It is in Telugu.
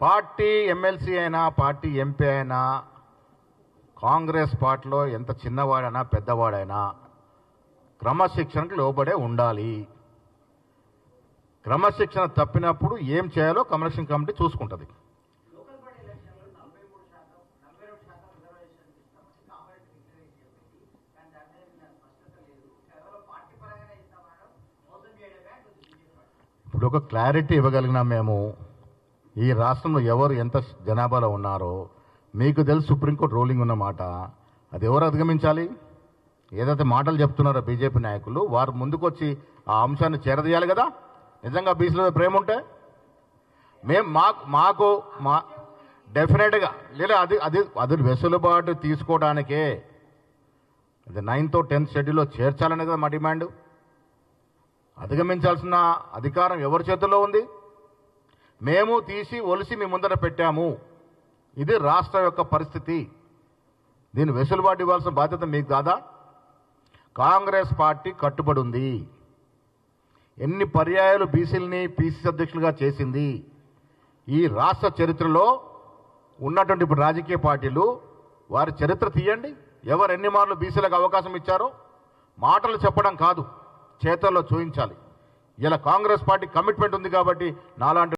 పార్టీ ఎమ్మెల్సీ అయినా పార్టీ ఎంపీ అయినా కాంగ్రెస్ పార్టీలో ఎంత చిన్నవాడైనా పెద్దవాడైనా క్రమశిక్షణకు లోబడే ఉండాలి. క్రమశిక్షణ తప్పినప్పుడు ఏం చేయాలో కమిషన్ కమిటీ చూసుకుంటుంది. ఇప్పుడు ఒక క్లారిటీ ఇవ్వగలిగినాం మేము. ఈ రాష్ట్రంలో ఎవరు ఎంత జనాభాలో ఉన్నారో మీకు తెలుసు సుప్రీంకోర్టు రూలింగ్ ఉన్నమాట అది ఎవరు అధిగమించాలి? ఏదైతే మాటలు చెప్తున్నారో బీజేపీ నాయకులు వారు ముందుకొచ్చి ఆ అంశాన్ని చేరదీయాలి కదా? నిజంగా బీసీలో ప్రేమ ఉంటే? మేము మాకు మాకు మా డెఫినెట్గా లేదా అది అది అది వెసులుబాటు తీసుకోవడానికే అది నైన్త్ టెన్త్ షెడ్యూల్లో చేర్చాలనే కదా మా డిమాండ్? అధిగమించాల్సిన అధికారం ఎవరి చేతుల్లో ఉంది? మేము తీసి ఒలిసి మీ ముందర పెట్టాము. ఇది రాష్ట్ర యొక్క పరిస్థితి. దీన్ని వెసులుబాటు ఇవ్వాల్సిన బాధ్యత మీకు కాదా? కాంగ్రెస్ పార్టీ కట్టుబడి ఉంది ఎన్ని పర్యాయాలు బీసీలని పీసీసీ అధ్యక్షులుగా చేసింది. ఈ రాష్ట్ర చరిత్రలో ఉన్నటువంటి ఇప్పుడు రాజకీయ పార్టీలు వారి చరిత్ర తీయండి. ఎవరు ఎన్ని మార్లు బీసీలకు అవకాశం ఇచ్చారో మాటలు చెప్పడం కాదు చేతల్లో చూపించాలి ఇలా కాంగ్రెస్ పార్టీ కమిట్మెంట్ ఉంది కాబట్టి నాలాంటి